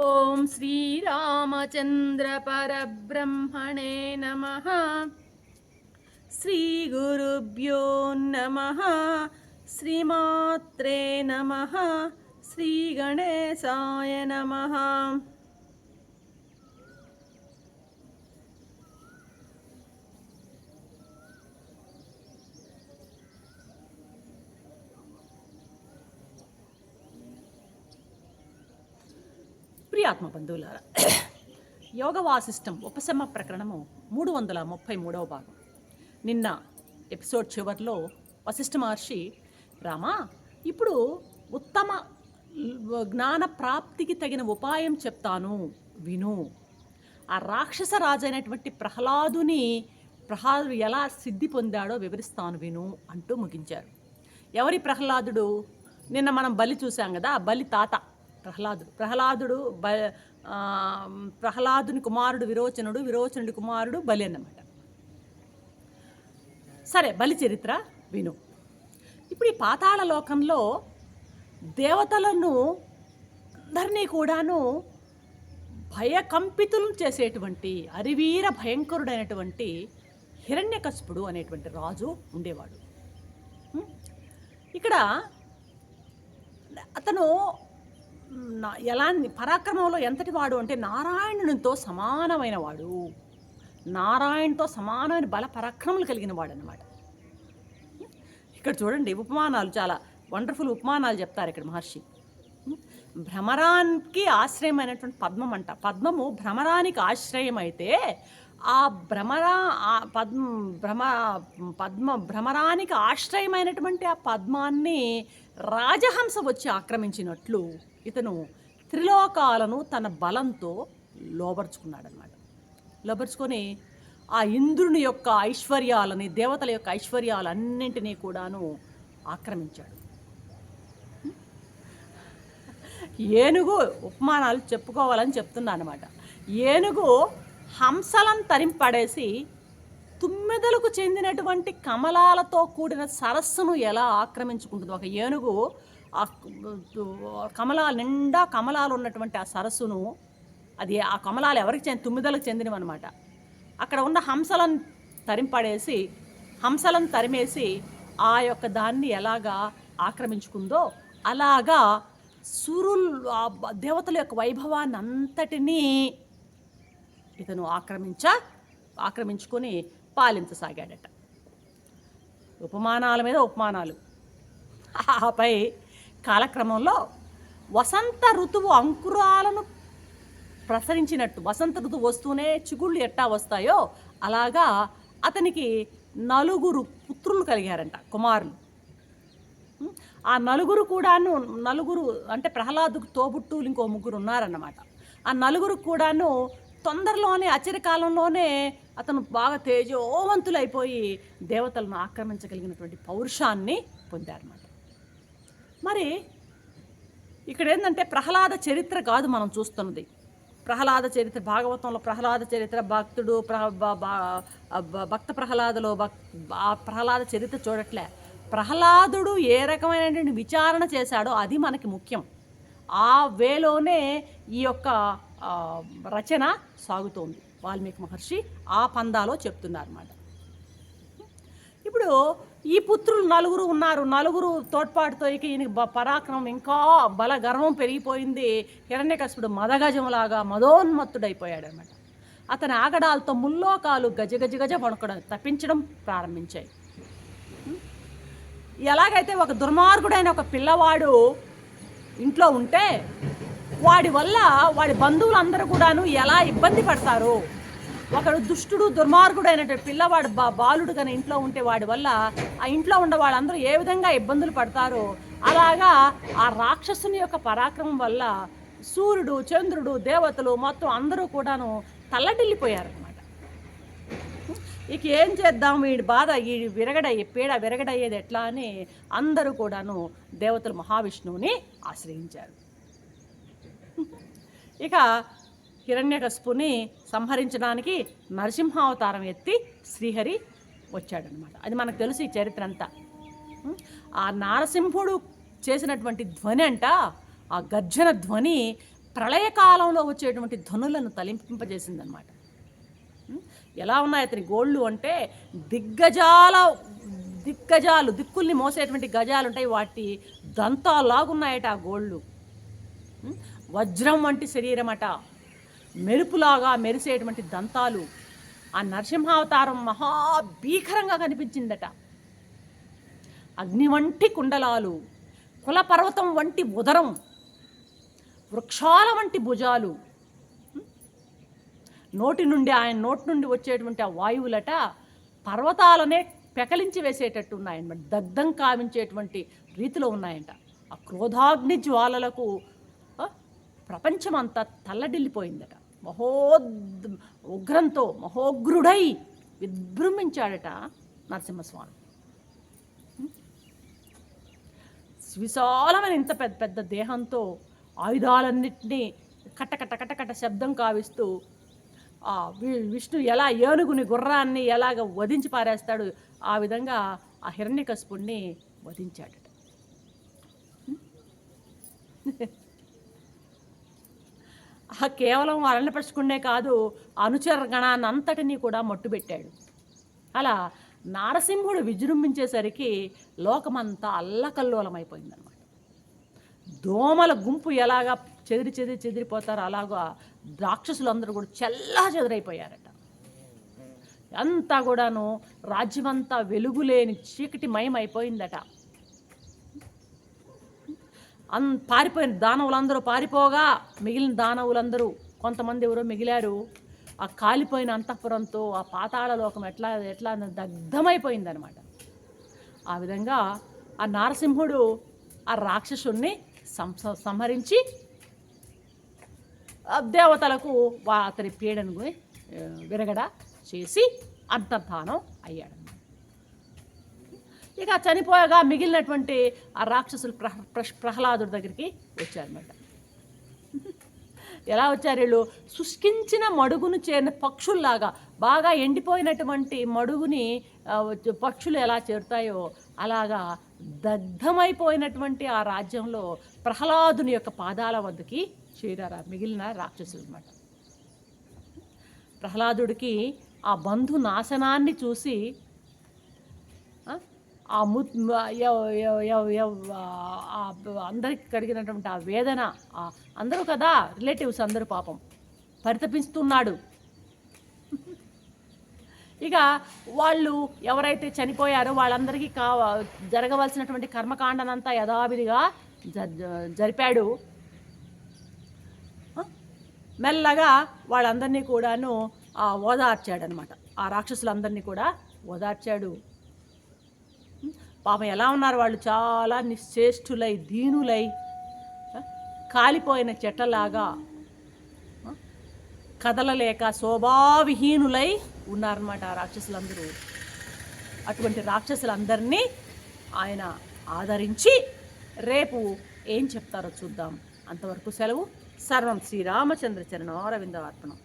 ఓం శ్రీరామచంద్ర పరబ్రహ్మణే నమ. శ్రీ గురుభ్యో నమ. శ్రీమాత్రే నమ. శ్రీ గణేశాయ నమ. ప్రియాత్మ బంధువులారా యోగ వాసిష్టం ఉపశమ ప్రకరణము మూడు వందల ముప్పై మూడవ భాగం. నిన్న ఎపిసోడ్ చివరిలో వశిష్ఠ మహర్షి రామా ఇప్పుడు ఉత్తమ జ్ఞాన ప్రాప్తికి తగిన ఉపాయం చెప్తాను విను. ఆ రాక్షస రాజైనటువంటి ప్రహ్లాదుని ప్రహ్లాదుడు ఎలా సిద్ధి పొందాడో వివరిస్తాను విను అంటూ ముగించారు. ఎవరి ప్రహ్లాదుడు? నిన్న మనం బలి చూసాం కదా ఆ బలి తాత. ప్రహ్లాదుడు. ప్రహ్లాదుడు బ ప్రహ్లాదుని కుమారుడు విరోచనుడు విరోచనుడి కుమారుడు బలి అన్నమాట. సరే బలి చరిత్ర విను. ఇప్పుడు ఈ పాతాళ లోకంలో దేవతలను అందరినీ కూడాను భయకంపితులు చేసేటువంటి అరివీర భయంకరుడైనటువంటి హిరణ్యకశిపుడు అనేటువంటి రాజు ఉండేవాడు. ఇక్కడ అతను ఎలా పరాక్రమంలో ఎంతటి వాడు అంటే నారాయణునితో సమానమైన వాడు. నారాయణతో సమానమైన బల పరాక్రమలు కలిగిన వాడు అనమాట ఇక్కడ చూడండి ఉపమానాలు చాలా వండర్ఫుల్ ఉపమానాలు చెప్తారు ఇక్కడ మహర్షి. భ్రమరానికి ఆశ్రయమైనటువంటి పద్మం అంట పద్మము భ్రమరానికి ఆశ్రయం అయితే ఆ భ్రమరా పద్మ భ్రమ పద్మ భ్రమరానికి ఆశ్రయమైనటువంటి ఆ పద్మాన్ని రాజహంస వచ్చి ఆక్రమించినట్లు ఇతను త్రిలోకాలను తన బలంతో లోబర్చుకున్నాడనమాట లోబర్చుకొని ఆ ఇంద్రుని యొక్క ఐశ్వర్యాలని దేవతల యొక్క ఐశ్వర్యాలన్నింటినీ కూడాను ఆక్రమించాడు. ఏనుగు ఉపమానాలు చెప్పుకోవాలని చెప్తున్నా అనమాట ఏనుగు హంసలను తరింపడేసి తుమ్మెదలకు చెందినటువంటి కమలాలతో కూడిన సరస్సును ఎలా ఆక్రమించుకుంటుందో ఒక ఏనుగు ఆ కమలాల నిండా కమలాలు ఉన్నటువంటి ఆ సరస్సును అది ఆ కమలాలు ఎవరికి చెంది తుమ్మిదలకు చెందినవి అనమాట అక్కడ ఉన్న హంసలను తరింపడేసి హంసలను తరిమేసి ఆ యొక్క దాన్ని ఎలాగా ఆక్రమించుకుందో అలాగా సురుల్ ఆ దేవతల యొక్క వైభవాన్ని అంతటినీ ఇతను ఆక్రమించ ఆక్రమించుకొని పాలించసాగాడట. ఉపమానాల మీద ఉపమానాలు. ఆపై కాలక్రమంలో వసంత ఋతువు అంకురాలను ప్రసరించినట్టు వసంత ఋతువు వస్తూనే చిగుళ్ళు ఎట్టా వస్తాయో అలాగా అతనికి నలుగురు పుత్రులు కలిగారంట కుమారులు. ఆ నలుగురు కూడాను నలుగురు అంటే ప్రహ్లాదుకు తోబుట్టులు ఇంకో ముగ్గురు ఉన్నారన్నమాట. ఆ నలుగురు కూడాను తొందరలోనే అచిరకాలంలోనే అతను బాగా తేజోవంతులైపోయి దేవతలను ఆక్రమించగలిగినటువంటి పౌరుషాన్ని పొందారన్నమాట. మరి ఇక్కడ ఏంటంటే ప్రహ్లాద చరిత్ర కాదు మనం చూస్తున్నది. ప్రహ్లాద చరిత్ర భాగవతంలో ప్రహ్లాద చరిత్ర భక్తుడు ప్రహ భక్త ప్రహ్లాదలో భక్ ఆ ప్రహ్లాద చరిత్ర చూడట్లే. ప్రహ్లాదుడు ఏ రకమైనటువంటి విచారణ చేశాడో అది మనకి ముఖ్యం. ఆ వేలోనే ఈ యొక్క రచన సాగుతోంది. వాల్మీకి మహర్షి ఆ పందాలో చెప్తున్నారన్నమాట. ఇప్పుడు ఈ పుత్రులు నలుగురు ఉన్నారు. నలుగురు తోడ్పాటుతో ఇక ఈయనకి పరాక్రమం ఇంకా బల గర్వం పెరిగిపోయింది. హిరణ్యకశుడు మదగజంలాగా మదోన్మత్తుడైపోయాడు అనమాట అతని ఆగడాలతో ముల్లోకాలు గజగజ గజ గజ వణకడం తప్పించడం ప్రారంభించాయి. ఎలాగైతే ఒక దుర్మార్గుడైన ఒక పిల్లవాడు ఇంట్లో ఉంటే వాడి వల్ల వాడి బంధువులందరూ కూడాను ఎలా ఇబ్బంది పడతారు? ఒకడు దుష్టుడు దుర్మార్గుడు అయినటువంటి పిల్లవాడు బా బాలుడు కానీ ఇంట్లో ఉంటే వాడి వల్ల ఆ ఇంట్లో ఉన్న వాళ్ళందరూ ఏ విధంగా ఇబ్బందులు పడతారో అలాగా ఆ రాక్షసుని యొక్క పరాక్రమం వల్ల సూర్యుడు చంద్రుడు దేవతలు మొత్తం అందరూ కూడాను తల్లడిల్లిపోయారు అనమాట ఇక ఏం చేద్దాం? వీడి బాధ ఈ విరగడయ్యే పీడ విరగడయ్యేది ఎట్లా అని అందరూ కూడాను దేవతలు మహావిష్ణువుని ఆశ్రయించారు. ఇక హిరణ్యకస్పుని సంహరించడానికి నరసింహావతారం ఎత్తి శ్రీహరి వచ్చాడనమాట అది మనకు తెలుసు ఈ చరిత్ర అంతా ఆ నారసింహుడు చేసినటువంటి ధ్వని అంట ఆ గర్జన ధ్వని ప్రళయకాలంలో వచ్చేటువంటి ధ్వనులను తలింపింపజేసిందనమాట ఎలా ఉన్నాయి అతని గోళ్ళు అంటే దిగ్గజాల దిగ్గజాలు దిక్కుల్ని మోసేటువంటి గజాలు ఉంటాయి. వాటి దంతాలాగున్నాయట ఆ గోళ్ళు. వజ్రం వంటి శరీరం అట మెరుపులాగా మెరిసేటువంటి దంతాలు ఆ నరసింహావతారం మహాభీకరంగా కనిపించిందట. అగ్ని వంటి కుండలాలు కులపర్వతం వంటి ఉదరం వృక్షాల వంటి భుజాలు నోటి నుండి ఆయన నోటి నుండి వచ్చేటువంటి ఆ వాయువులట పర్వతాలనే పెకలించి వేసేటట్టు ఉన్నాయన్నమాట. దగ్ధం కావించేటువంటి రీతిలో ఉన్నాయంట. ఆ క్రోధాగ్ని జ్వాలలకు ప్రపంచమంతా తల్లడిల్లిపోయిందట. మహోద్ ఉగ్రంతో మహోగ్రుడై విజృంభించాడట నరసింహస్వామి. విశాలమైన ఇంత పెద్ద పెద్ద దేహంతో ఆయుధాలన్నింటినీ కట్ట కట్ట కట్ట కట్ట శబ్దం కావిస్తూ విష్ణు ఎలా ఏనుగుని గుర్రాన్ని ఎలాగ వధించి పారేస్తాడు ఆ విధంగా ఆ హిరణ్యకస్పుణ్ణి వధించాడట. ఆ కేవలం అరణ్యపరుచుకునే కాదు అనుచర గణాన్ని అంతటినీ కూడా మట్టుబెట్టాడు. అలా నారసింహుడు విజృంభించేసరికి లోకమంతా అల్లకల్లోలమైపోయిందనమాట దోమల గుంపు ఎలాగా చెదిరి చెదిరి చెదిరిపోతారో అలాగా రాక్షసులందరూ కూడా చెల్లా చెదిరైపోయారట. అంతా కూడాను రాజ్యమంతా వెలుగులేని చీకటి మయమైపోయిందట. అన్ పారిపోయిన దానవులందరూ పారిపోగా మిగిలిన దానవులందరూ కొంతమంది ఎవరో మిగిలారు. ఆ కాలిపోయిన అంతఃపురంతో ఆ పాతాళ లోకం ఎట్లా ఎట్లా దగ్ధమైపోయిందనమాట ఆ విధంగా ఆ నారసింహుడు ఆ రాక్షసుణ్ణి సంహరించి దేవతలకు వా- అతని పీడను విరగడ చేసి అంతర్ధానం అయ్యాడు ఇక చనిపోయగా మిగిలినటువంటి ఆ రాక్షసులు ప్రహ ప్రహ్- ప్రహ్లాదుడి దగ్గరికి వచ్చారన్నమాట. ఎలా వచ్చారు వీళ్ళు? శుష్కించిన మడుగును చేరిన పక్షుల్లాగా బాగా ఎండిపోయినటువంటి మడుగుని వచ్చే పక్షులు ఎలా చేరుతాయో అలాగా దగ్ధమైపోయినటువంటి ఆ రాజ్యంలో ప్రహ్లాదుని యొక్క పాదాల వద్దకి చేరారు మిగిలిన రాక్షసులు అనమాట ప్రహ్లాదుడికి ఆ బంధు నాశనాన్ని చూసి ఆ ము ఆ అందరికి కలిగినటువంటి ఆ వేదన ఆ అందరూ కదా రిలేటివ్స్ అందరూ పాపం. పరితపిస్తున్నాడు. ఇక వాళ్ళు ఎవరైతే చనిపోయారో వాళ్ళందరికీ కావ జరగవలసినటువంటి కర్మకాండనంతా యథావిధిగా జ- జరిపాడు. మెల్లగా వాళ్ళందరినీ కూడాను ఆ, ఓదార్చాడనమాట. ఆ రాక్షసులందరినీ కూడా ఓదార్చాడు. పాపం ఎలా ఉన్నారు వాళ్ళు? చాలా నిశ్చేష్టులై దీనులై కాలిపోయిన చెట్టలాగా కదలలేక శోభావిహీనులై ఉన్నారన్నమాట ఆ రాక్షసులందరూ. అటువంటి రాక్షసులందరినీ ఆయన ఆదరించి రేపు ఏం చెప్తారో చూద్దాం. అంతవరకు సెలవు. సర్వం శ్రీరామచంద్ర చరణం అరవింద అర్పణం